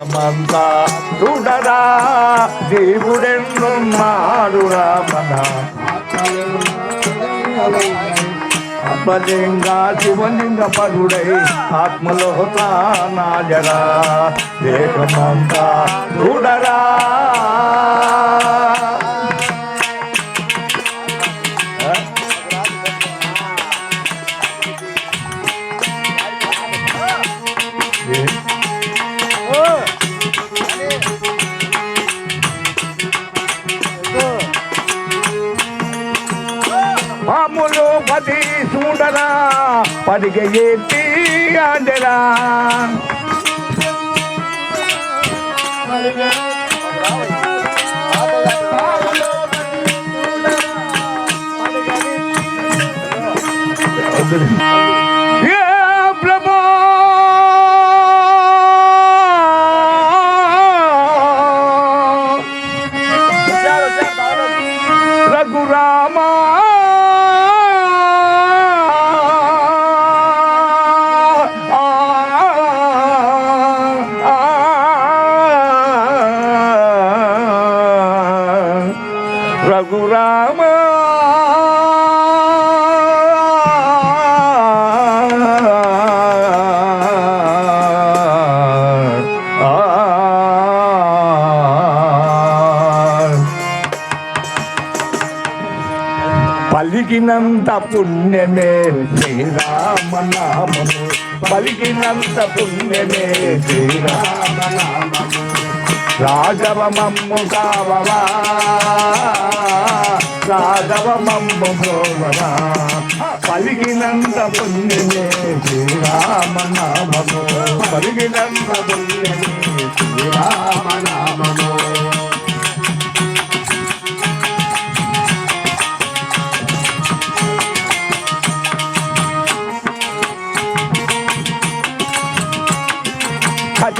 మంతా చూడరా దేవుడెన్నున్నాడు రామన అప్పలింగ శివలింగ పరుడై ఆత్మలో తానాజరా దేహమంతా చూడరా పదిగ ఎత్తి ఆంజరా ఏ పలికినంత పుణ్యమే శ్రీరామనామము పలికినంత పుణ్యమే శ్రీరామనామము రాఘవ కావవా? రాఘవ మమ్ము గోవవా పలికినంత పుణ్యమే శ్రీరామనామము పలికినంత పుణ్యమే శ్రీరామనామము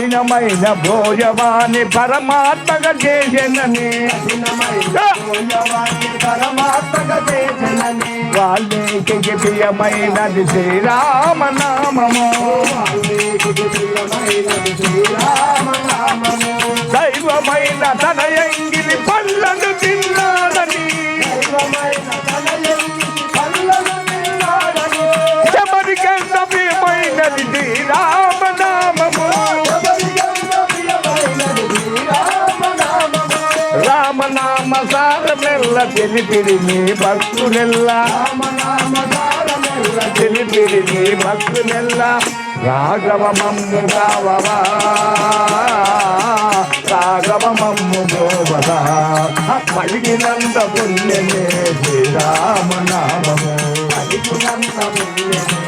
కఠినమైన భోజవాన్ని పరమాత్మగా చేసినని. వాల్మీకి ప్రియమైనది శ్రీరామనామము. వాల్మీకి ప్రియమైనది శ్రీరామ రామనామ సారమెల్ల తెలిపిరి నీ భక్తులెల్ల. తెలిపిడి నీ భక్తులెల్ల. రాఘవ మమ్ము కావవా రాఘవ మమ్ము గోవదా. పలికినంత పుణ్యమే శ్రీరామనామము. పలికినంత పుణ్యమే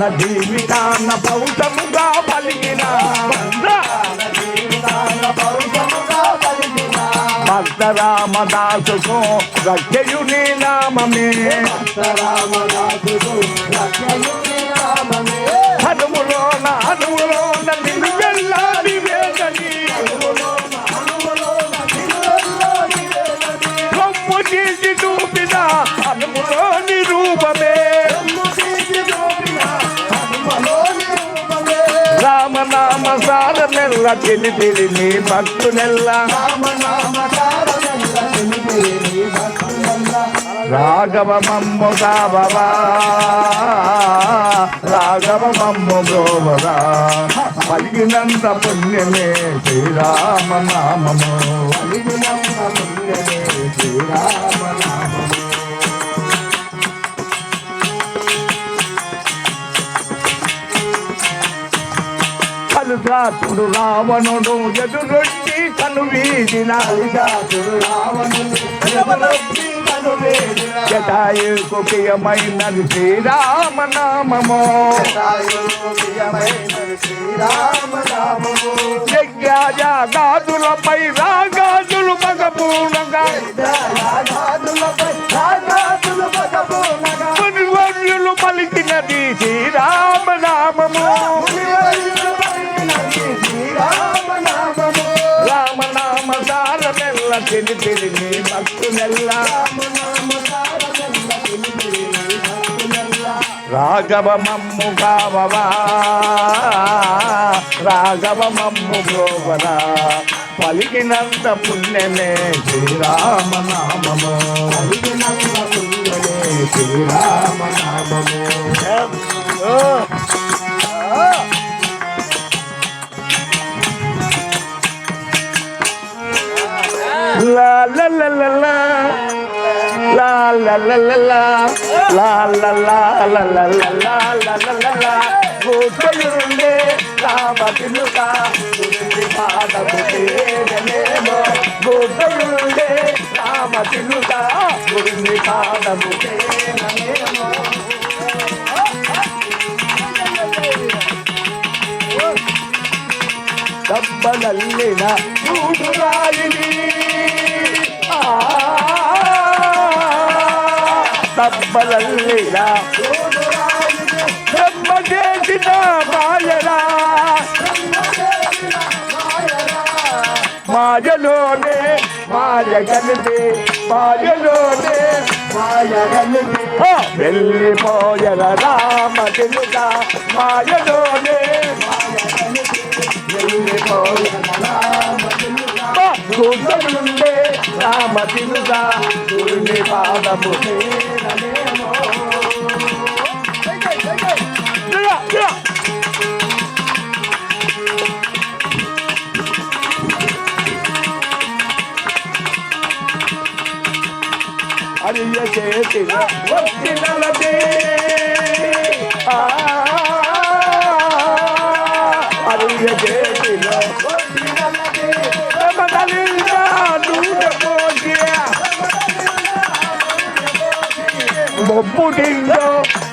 పందిగాన జీవితాన పౌతముగా పలికిన. భక్త రామదాసుకు రక్షయుని నామమే. హనుములోన హనుములోన రామనామ సారమెల్ల తెలిపిరి నీ భక్తులెల్ల. రాఘవ మమ్ము కావవా రాఘవ మమ్ము గోవరా. పలిగినంత పుణ్యమే శ్రీరామ నామము పలిగినంత పుణ్యమే శ్రీరామ కలుసాతుడు రావణుడు ఎదురొట్టి కను వీధిన జటాయుకు ప్రియమైనది శ్రీరామనామము. యజ్ఞాజాగాదులపై రాగాదులు మగపూర్ణంగా. మునివర్యులు రామనామ సారమెల్ల భక్తులెల్లా. రాఘవ మమ్ము కావవా రాఘవ మమ్ము గోవరా. పలికినంత పుణ్యమే శ్రీరామ నామము పలికినంత పుణ్యమే శ్రీరామ గుట్టలుండే రామతిలుగా గుట్టలుండే రామతిలుగా గురిని పాదము దబ్బలల్లిన చూడురాలిని ಹಬ್ಬದಲ್ಲಿದ ನಮ್ಮ ದೇಶದ ಬಾಯರ ಮಾಯಲೋನೆ మాయగలిపి మాయలోనే మాయగలిపి వెళ్ళి పోయల రామ తెలుగ మాయలోనే వెళ్ళి పోయల రామ భార్య చేసిన భక్తి నలదే భార్య చేసిన భక్తి నలదే డిండో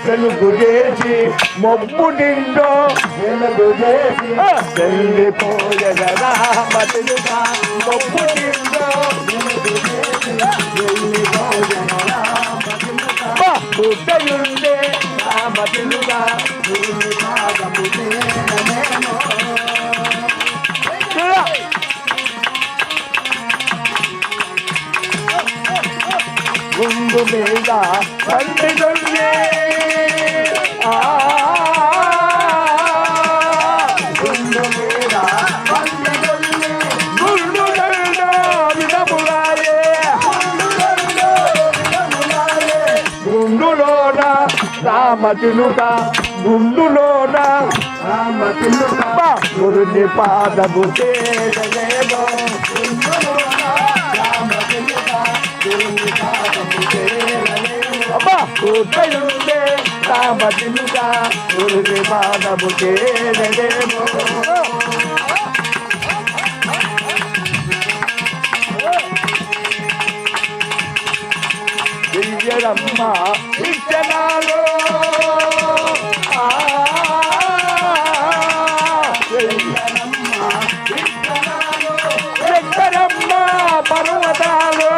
తెలుగు చేసి మొబ్బు డిండో తెలుగు చేసి వెళ్ళిపోయే కదా మొబ్బు డిండో తెలుగు చేసి ముద్దయుండే రామతులుగా గుండు మీద పండుగ మతిలుక గుండులోన. మతిలుక గురుని పాదము చేరలేదో అబ్బా. పర్వతాలు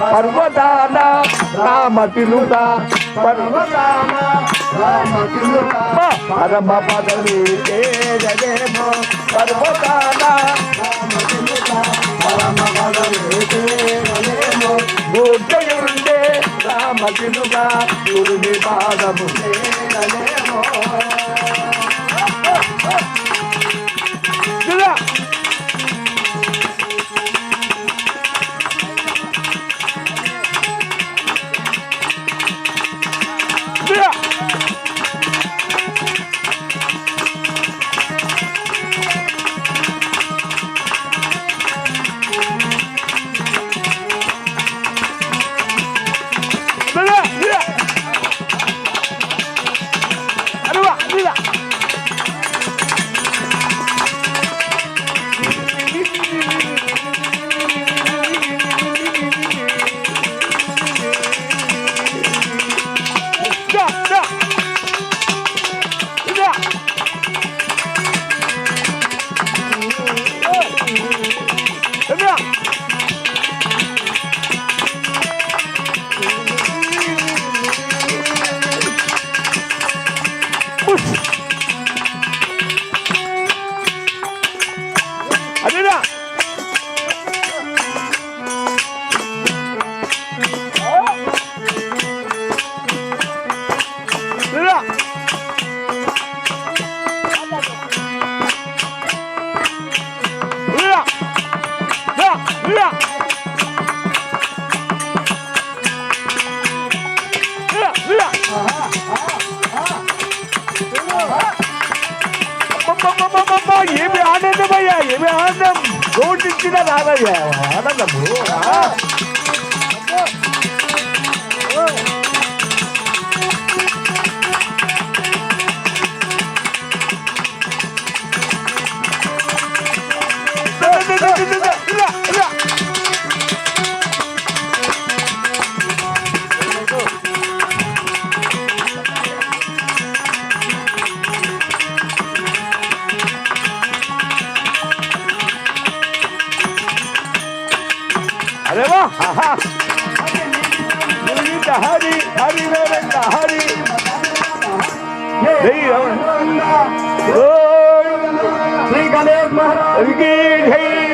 పర్వతాల రామ తిలుత పర్వతాల రామ తిలుత పరమ పదవి తేజదేమో புத்திதான் ஆதாயம் ஆனந்தம் You need the hari, hari Reverenda, hari. Hey, Reverenda. Oh, Sri Ganesh Maharaj.